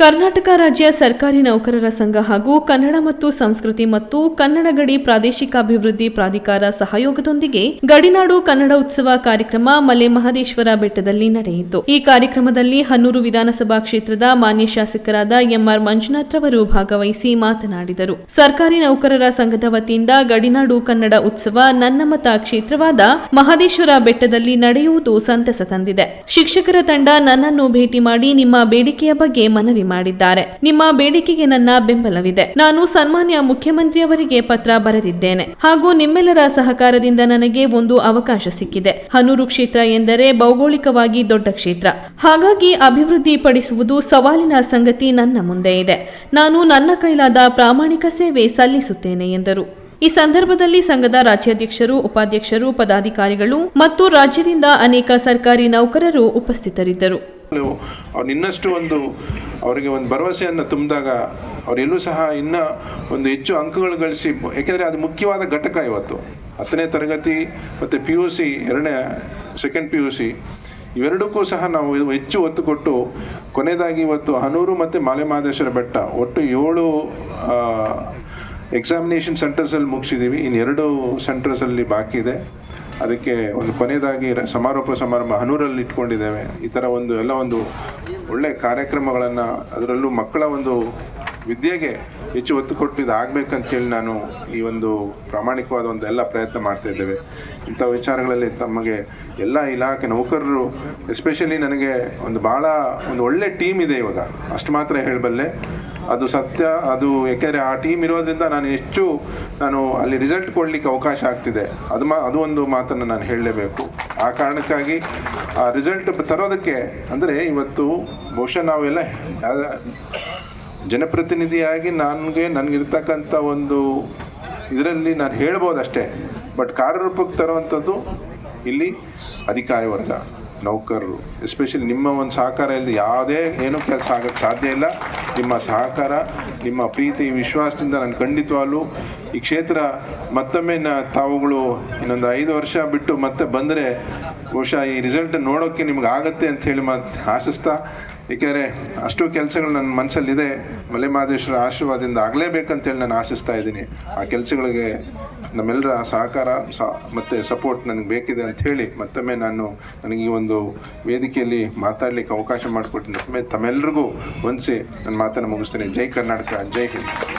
ಕರ್ನಾಟಕ ರಾಜ್ಯ ಸರ್ಕಾರಿ ನೌಕರರ ಸಂಘ ಹಾಗೂ ಕನ್ನಡ ಮತ್ತು ಸಂಸ್ಕೃತಿ ಮತ್ತು ಕನ್ನಡ ಗಡಿ ಪ್ರಾದೇಶಿಕಾಭಿವೃದ್ಧಿ ಪ್ರಾಧಿಕಾರ ಸಹಯೋಗದೊಂದಿಗೆ ಗಡಿನಾಡು ಕನ್ನಡ ಉತ್ಸವ ಕಾರ್ಯಕ್ರಮ ಮಲೆ ಮಹದೇಶ್ವರ ಬೆಟ್ಟದಲ್ಲಿ ನಡೆಯಿತು. ಈ ಕಾರ್ಯಕ್ರಮದಲ್ಲಿ ಹನ್ನೂರು ವಿಧಾನಸಭಾ ಕ್ಷೇತ್ರದ ಮಾನ್ಯ ಶಾಸಕರಾದ ಎಂಆರ್ ಮಂಜುನಾಥ್ ರವರು ಭಾಗವಹಿಸಿ ಮಾತನಾಡಿದರು. ಸರ್ಕಾರಿ ನೌಕರರ ಸಂಘದ ವತಿಯಿಂದ ಗಡಿನಾಡು ಕನ್ನಡ ಉತ್ಸವ ನನ್ನ ಮತ ಕ್ಷೇತ್ರವಾದ ಮಹದೇಶ್ವರ ಬೆಟ್ಟದಲ್ಲಿ ನಡೆಯುವುದು ಸಂತಸ ತಂದಿದೆ. ಶಿಕ್ಷಕರ ತಂಡ ನನ್ನನ್ನು ಭೇಟಿ ಮಾಡಿ ನಿಮ್ಮ ಬೇಡಿಕೆಯ ಬಗ್ಗೆ ಮನವಿ ಮಾಡಿದ್ದಾರೆ. ನಿಮ್ಮ ಬೇಡಿಕೆಗೆ ನನ್ನ ಬೆಂಬಲವಿದೆ. ನಾನು ಸನ್ಮಾನ್ಯ ಮುಖ್ಯಮಂತ್ರಿಯವರಿಗೆ ಪತ್ರ ಬರೆದಿದ್ದೇನೆ. ಹಾಗೂ ನಿಮ್ಮೆಲ್ಲರ ಸಹಕಾರದಿಂದ ನನಗೆ ಒಂದು ಅವಕಾಶ ಸಿಕ್ಕಿದೆ. ಹನೂರು ಕ್ಷೇತ್ರ ಎಂದರೆ ಭೌಗೋಳಿಕವಾಗಿ ದೊಡ್ಡ ಕ್ಷೇತ್ರ. ಹಾಗಾಗಿ ಅಭಿವೃದ್ಧಿ ಪಡಿಸುವುದು ಸವಾಲಿನ ಸಂಗತಿ ನನ್ನ ಮುಂದೆ ಇದೆ. ನಾನು ನನ್ನ ಕೈಲಾದ ಪ್ರಾಮಾಣಿಕ ಸೇವೆ ಸಲ್ಲಿಸುತ್ತೇನೆ ಎಂದರು. ಈ ಸಂದರ್ಭದಲ್ಲಿ ಸಂಘದ ರಾಜ್ಯಾಧ್ಯಕ್ಷರು, ಉಪಾಧ್ಯಕ್ಷರು, ಪದಾಧಿಕಾರಿಗಳು ಮತ್ತು ರಾಜ್ಯದಿಂದ ಅನೇಕ ಸರ್ಕಾರಿ ನೌಕರರು ಉಪಸ್ಥಿತರಿದ್ದರು. ಇನ್ನಷ್ಟು ಒಂದು ಅವರಿಗೆ ಒಂದು ಭರವಸೆಯನ್ನು ತುಂಬಿದಾಗ ಅವರೆಲ್ಲೂ ಸಹ ಇನ್ನೂ ಒಂದು ಹೆಚ್ಚು ಅಂಕಗಳು ಗಳಿಸಿ, ಏಕೆಂದರೆ ಅದು ಮುಖ್ಯವಾದ ಘಟಕ ಇವತ್ತು. ಹತ್ತನೇ ತರಗತಿ ಮತ್ತು ಪಿ ಯು ಸಿ ಎರಡನೇ ಸೆಕೆಂಡ್ ಪಿ ಯು ಸಿ ಇವೆರಡಕ್ಕೂ ಸಹ ನಾವು ಹೆಚ್ಚು ಒತ್ತು ಕೊಟ್ಟು, ಕೊನೆಯದಾಗಿ ಇವತ್ತು ಹನೂರು ಮತ್ತು ಮಾಲೆ ಮಹದೇಶ್ವರ ಬೆಟ್ಟ, ಒಟ್ಟು ಏಳು ಎಕ್ಸಾಮಿನೇಷನ್ ಸೆಂಟರ್ಸಲ್ಲಿ ಮುಗಿಸಿದ್ದೀವಿ ಇನ್ನು ಎರಡು ಸೆಂಟರ್ಸಲ್ಲಿ ಬಾಕಿ ಇದೆ. ಅದಕ್ಕೆ ಒಂದು ಕೊನೆಯದಾಗಿ ಸಮಾರೋಪ ಸಮಾರಂಭ ಹನೂರಲ್ಲಿ ಇಟ್ಕೊಂಡಿದ್ದೇವೆ. ಈ ಥರ ಒಂದು ಎಲ್ಲ ಒಂದು ಒಳ್ಳೆ ಕಾರ್ಯಕ್ರಮಗಳನ್ನು, ಅದರಲ್ಲೂ ಮಕ್ಕಳ ಒಂದು ವಿದ್ಯೆಗೆ ಹೆಚ್ಚು ಒತ್ತು ಕೊಟ್ಟು ಇದು ಹೇಳಿ ನಾನು ಈ ಒಂದು ಪ್ರಾಮಾಣಿಕವಾದ ಒಂದು ಎಲ್ಲ ಪ್ರಯತ್ನ ಮಾಡ್ತಾ ಇದ್ದೇವೆ. ಇಂಥ ವಿಚಾರಗಳಲ್ಲಿ ತಮಗೆ ಎಲ್ಲ ಇಲಾಖೆ ನೌಕರರು ಎಸ್ಪೆಷಲಿ ನನಗೆ ಒಂದು ಭಾಳ ಒಂದು ಒಳ್ಳೆ ಟೀಮ್ ಇದೆ ಇವಾಗ. ಅಷ್ಟು ಮಾತ್ರ ಹೇಳಬಲ್ಲೆ. ಅದು ಸತ್ಯ, ಅದು ಯಾಕೆಂದರೆ ಆ ಟೀಮ್ ಇರೋದ್ರಿಂದ ನಾನು ಹೆಚ್ಚು ನಾನು ಅಲ್ಲಿ ರಿಸಲ್ಟ್ ಕೊಡಲಿಕ್ಕೆ ಅವಕಾಶ ಆಗ್ತಿದೆ. ಅದು ಮಾ, ಅದು ಒಂದು ಮಾತನ್ನು ನಾನು ಹೇಳಲೇಬೇಕು. ಆ ಕಾರಣಕ್ಕಾಗಿ ಆ ರಿಸಲ್ಟ್ ತರೋದಕ್ಕೆ ಅಂದರೆ ಇವತ್ತು ಬಹುಶಃ ನಾವೆಲ್ಲ ಜನಪ್ರತಿನಿಧಿಯಾಗಿ ನನಗೆ, ನನಗಿರ್ತಕ್ಕಂಥ ಒಂದು ಇದರಲ್ಲಿ ನಾನು ಹೇಳ್ಬೋದಷ್ಟೇ. ಬಟ್ ಕಾರ್ಯರೂಪಕ್ಕೆ ತರುವಂಥದ್ದು ಇಲ್ಲಿ ಅಧಿಕಾರಿ ವರ್ಗ, ನೌಕರರು. ಎಸ್ಪೆಷಲಿ ನಿಮ್ಮ ಒಂದು ಸಹಕಾರ ಇಲ್ಲದೆ ಯಾವುದೇ ಏನೂ ಕೆಲಸ ಆಗೋಕ್ಕೆ ಸಾಧ್ಯ ಇಲ್ಲ. ನಿಮ್ಮ ಸಹಕಾರ, ನಿಮ್ಮ ಪ್ರೀತಿ, ವಿಶ್ವಾಸದಿಂದ ನಾನು ಖಂಡಿತವಾಗ್ಲೂ ಈ ಕ್ಷೇತ್ರ ಮತ್ತೊಮ್ಮೆ ತಾವುಗಳು ಇನ್ನೊಂದು ಐದು ವರ್ಷ ಬಿಟ್ಟು ಮತ್ತೆ ಬಂದರೆ ಬಹುಶಃ ಈ ರಿಸಲ್ಟ್ ನೋಡೋಕ್ಕೆ ನಿಮ್ಗೆ ಆಗತ್ತೆ ಅಂತ ಹೇಳಿ ಮಾತು ಆಶಿಸ್ತಾ, ಏಕೆಂದರೆ ಅಷ್ಟು ಕೆಲಸಗಳು ನನ್ನ ಮನಸ್ಸಲ್ಲಿದೆ. ಮಲೆ ಮಹದೇಶ್ವರ ಆಶೀರ್ವಾದದಿಂದ ಆಗಲೇಬೇಕಂತೇಳಿ ನಾನು ಆಶಿಸ್ತಾ ಇದ್ದೀನಿ. ಆ ಕೆಲಸಗಳಿಗೆ ನಮ್ಮೆಲ್ಲರ ಸಹಕಾರ, ಸ, ಮತ್ತು ಸಪೋರ್ಟ್ ನನಗೆ ಬೇಕಿದೆ ಅಂತ ಹೇಳಿ ಮತ್ತೊಮ್ಮೆ ನಾನು ನನಗೆ ಈ ಒಂದು ವೇದಿಕೆಯಲ್ಲಿ ಮಾತಾಡಲಿಕ್ಕೆ ಅವಕಾಶ ಮಾಡಿಕೊಟ್ಟಿದ್ದೆ ತಮ್ಮೆಲ್ಲರಿಗೂ ಹೊಂದಿಸಿ ನನ್ನ ಮಾತನ್ನು ಮುಗಿಸ್ತೇನೆ. ಜೈ ಕರ್ನಾಟಕ, ಜೈ ಹಿಂದ್.